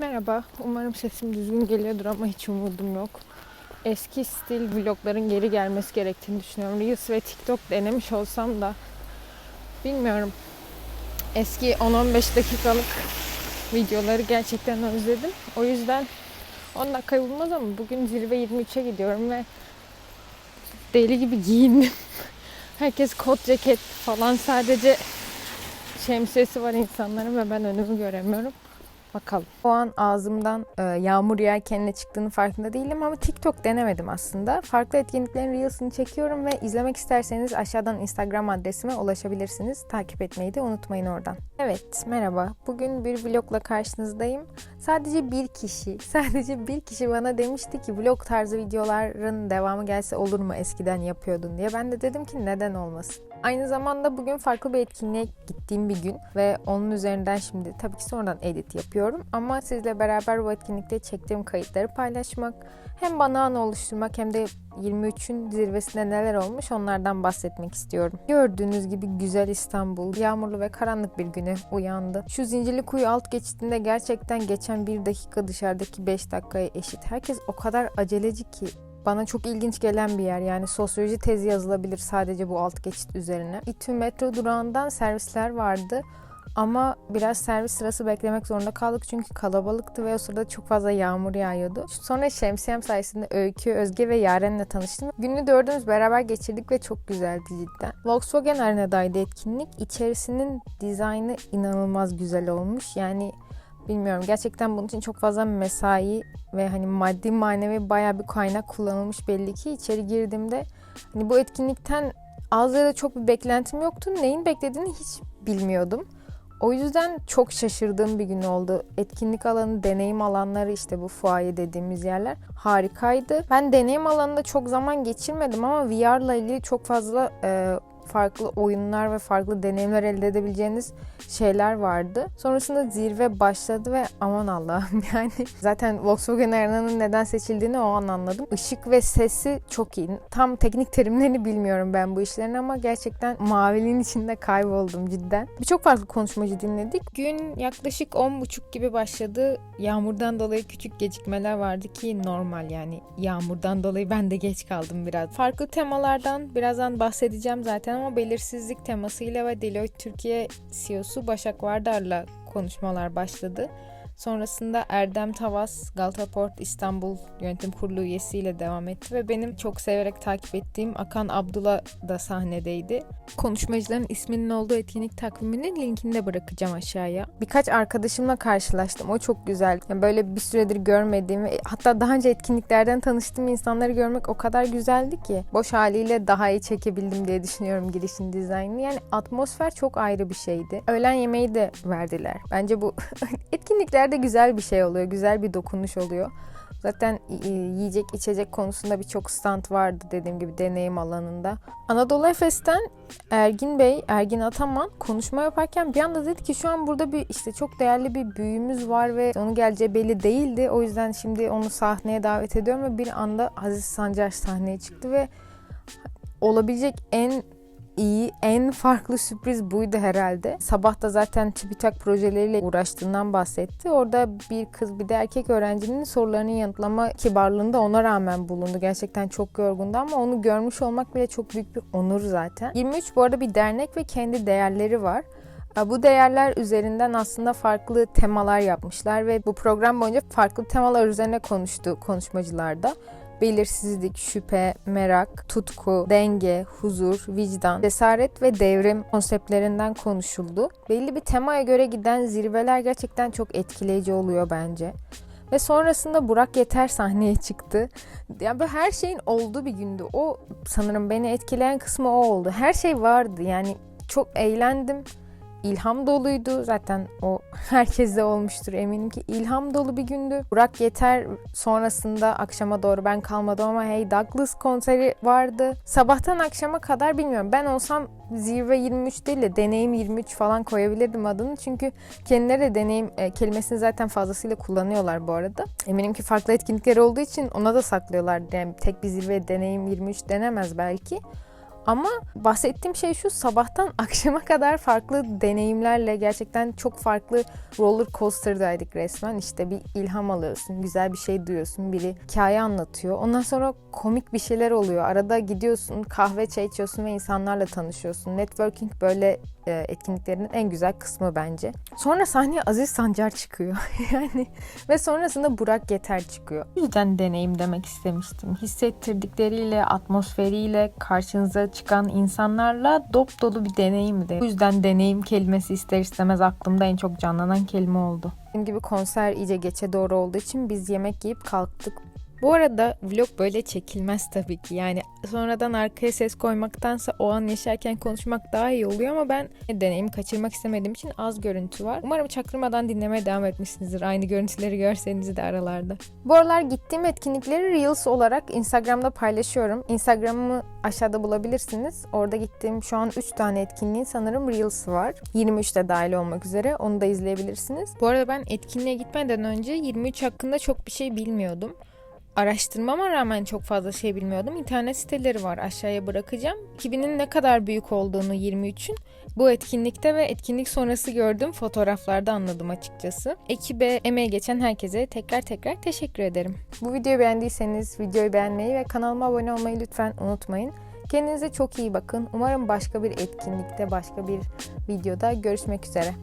Merhaba, umarım sesim düzgün geliyordur ama hiç umudum yok. Eski stil vlogların geri gelmesi gerektiğini düşünüyorum. Reels ve TikTok denemiş olsam da bilmiyorum. Eski 10-15 dakikalık videoları gerçekten özledim. O yüzden 10 dakikayı bulmaz ama bugün zirve 23'e gidiyorum ve deli gibi giyindim. Herkes kot ceket falan sadece şemsiyesi var insanların ve ben önümü göremiyorum. Bakalım. O an ağzımdan e, yağmur yağarken ne çıktığını farkında değilim ama TikTok denemedim aslında. Farklı etkinliklerin Reels'ını çekiyorum ve izlemek isterseniz aşağıdan Instagram adresime ulaşabilirsiniz. Takip etmeyi de unutmayın oradan. Evet, merhaba. Bugün bir vlogla karşınızdayım. Sadece bir kişi, sadece bir kişi bana demişti ki vlog tarzı videoların devamı gelse olur mu eskiden yapıyordun diye. Ben de dedim ki neden olmasın. Aynı zamanda bugün farklı bir etkinliğe gittiğim bir gün ve onun üzerinden şimdi tabii ki sonradan edit yapıyorum ama sizle beraber bu etkinlikte çektiğim kayıtları paylaşmak hem bana anı oluşturmak hem de 23'ün zirvesinde neler olmuş onlardan bahsetmek istiyorum. Gördüğünüz gibi güzel İstanbul yağmurlu ve karanlık bir güne uyandı. Şu Zincirlikuyu alt geçitinde gerçekten geçen bir dakika dışarıdaki 5 dakikaya eşit. Herkes o kadar aceleci ki bana çok ilginç gelen bir yer. Yani sosyoloji tezi yazılabilir sadece bu alt geçit üzerine. İTÜ metro durağından servisler vardı. Ama biraz servis sırası beklemek zorunda kaldık çünkü kalabalıktı ve o sırada çok fazla yağmur yağıyordu. Sonra şemsiyem sayesinde Öykü, Özge ve Yaren'le tanıştım. Günü dördümüz beraber geçirdik ve çok güzeldi cidden. Volkswagen Arena'daydı etkinlik. İçerisinin dizaynı inanılmaz güzel olmuş. Yani bilmiyorum gerçekten bunun için çok fazla mesai ve hani maddi manevi bayağı bir kaynak kullanılmış belli ki içeri girdiğimde hani bu etkinlikten az ya da çok bir beklentim yoktu. Neyin beklediğini hiç bilmiyordum. O yüzden çok şaşırdığım bir gün oldu. Etkinlik alanı, deneyim alanları işte bu fuaye dediğimiz yerler harikaydı. Ben deneyim alanında çok zaman geçirmedim ama VR'la ilgili çok fazla e, farklı oyunlar ve farklı deneyimler elde edebileceğiniz şeyler vardı. Sonrasında zirve başladı ve aman Allah'ım yani zaten Volkswagen Arena'nın neden seçildiğini o an anladım. Işık ve sesi çok iyi. Tam teknik terimlerini bilmiyorum ben bu işlerin ama gerçekten maviliğin içinde kayboldum cidden. Birçok farklı konuşmacı dinledik. Gün yaklaşık 10.30 gibi başladı. Yağmurdan dolayı küçük gecikmeler vardı ki normal yani. Yağmurdan dolayı ben de geç kaldım biraz. Farklı temalardan birazdan bahsedeceğim zaten ama belirsizlik temasıyla ve Deloitte Türkiye CEO'su Başak Vardar'la konuşmalar başladı. Sonrasında Erdem Tavas, Galata İstanbul Yönetim Kurulu üyesiyle devam etti ve benim çok severek takip ettiğim Akan Abdullah da sahnedeydi. Konuşmacıların isminin olduğu etkinlik takviminin linkini de bırakacağım aşağıya. Birkaç arkadaşımla karşılaştım. O çok güzel. Yani böyle bir süredir görmediğim ve hatta daha önce etkinliklerden tanıştığım insanları görmek o kadar güzeldi ki. Boş haliyle daha iyi çekebildim diye düşünüyorum girişin dizaynını. Yani atmosfer çok ayrı bir şeydi. Öğlen yemeği de verdiler. Bence bu etkinliklerde güzel bir şey oluyor. Güzel bir dokunuş oluyor. Zaten yiyecek içecek konusunda birçok stand vardı dediğim gibi deneyim alanında. Anadolu Efes'ten Ergin Bey, Ergin Ataman konuşma yaparken bir anda dedi ki şu an burada bir işte çok değerli bir büyüğümüz var ve onun geleceği belli değildi. O yüzden şimdi onu sahneye davet ediyorum ve bir anda Aziz Sancar sahneye çıktı ve olabilecek en iyi, en farklı sürpriz buydu herhalde. Sabah da zaten TÜBİTAK projeleriyle uğraştığından bahsetti. Orada bir kız bir de erkek öğrencinin sorularını yanıtlama kibarlığında ona rağmen bulundu. Gerçekten çok yorgundu ama onu görmüş olmak bile çok büyük bir onur zaten. 23 bu arada bir dernek ve kendi değerleri var. Bu değerler üzerinden aslında farklı temalar yapmışlar ve bu program boyunca farklı temalar üzerine konuştu konuşmacılarda belirsizlik, şüphe, merak, tutku, denge, huzur, vicdan, cesaret ve devrim konseptlerinden konuşuldu. Belli bir temaya göre giden zirveler gerçekten çok etkileyici oluyor bence. Ve sonrasında Burak Yeter sahneye çıktı. Yani bu her şeyin olduğu bir gündü. O sanırım beni etkileyen kısmı o oldu. Her şey vardı. Yani çok eğlendim ilham doluydu. Zaten o herkeste olmuştur eminim ki. ilham dolu bir gündü. Burak Yeter sonrasında akşama doğru ben kalmadım ama Hey Douglas konseri vardı. Sabahtan akşama kadar bilmiyorum. Ben olsam zirve 23 değil de deneyim 23 falan koyabilirdim adını. Çünkü kendileri de deneyim e, kelimesini zaten fazlasıyla kullanıyorlar bu arada. Eminim ki farklı etkinlikler olduğu için ona da saklıyorlar. Yani tek bir zirve deneyim 23 denemez belki. Ama bahsettiğim şey şu sabahtan akşama kadar farklı deneyimlerle gerçekten çok farklı roller coaster'daydık resmen. İşte bir ilham alıyorsun, güzel bir şey duyuyorsun, biri hikaye anlatıyor. Ondan sonra komik bir şeyler oluyor. Arada gidiyorsun, kahve çay içiyorsun ve insanlarla tanışıyorsun. Networking böyle e, etkinliklerin en güzel kısmı bence. Sonra sahneye Aziz Sancar çıkıyor. yani ve sonrasında Burak Yeter çıkıyor. O yüzden deneyim demek istemiştim. Hissettirdikleriyle, atmosferiyle, karşınıza çıkan insanlarla dop dolu bir deneyimdi. Bu yüzden deneyim kelimesi ister istemez aklımda en çok canlanan kelime oldu. Dediğim gibi konser iyice geçe doğru olduğu için biz yemek yiyip kalktık. Bu arada vlog böyle çekilmez tabii ki. Yani sonradan arkaya ses koymaktansa o an yaşarken konuşmak daha iyi oluyor ama ben deneyimi kaçırmak istemediğim için az görüntü var. Umarım çaktırmadan dinlemeye devam etmişsinizdir. Aynı görüntüleri görseniz de aralarda. Bu aralar gittiğim etkinlikleri Reels olarak Instagram'da paylaşıyorum. Instagram'ımı aşağıda bulabilirsiniz. Orada gittiğim şu an 3 tane etkinliğin sanırım Reels var. 23'te dahil olmak üzere. Onu da izleyebilirsiniz. Bu arada ben etkinliğe gitmeden önce 23 hakkında çok bir şey bilmiyordum araştırmama rağmen çok fazla şey bilmiyordum. İnternet siteleri var aşağıya bırakacağım. 2000'in ne kadar büyük olduğunu 23'ün bu etkinlikte ve etkinlik sonrası gördüğüm fotoğraflarda anladım açıkçası. Ekibe, emeğe geçen herkese tekrar tekrar teşekkür ederim. Bu videoyu beğendiyseniz videoyu beğenmeyi ve kanalıma abone olmayı lütfen unutmayın. Kendinize çok iyi bakın. Umarım başka bir etkinlikte, başka bir videoda görüşmek üzere.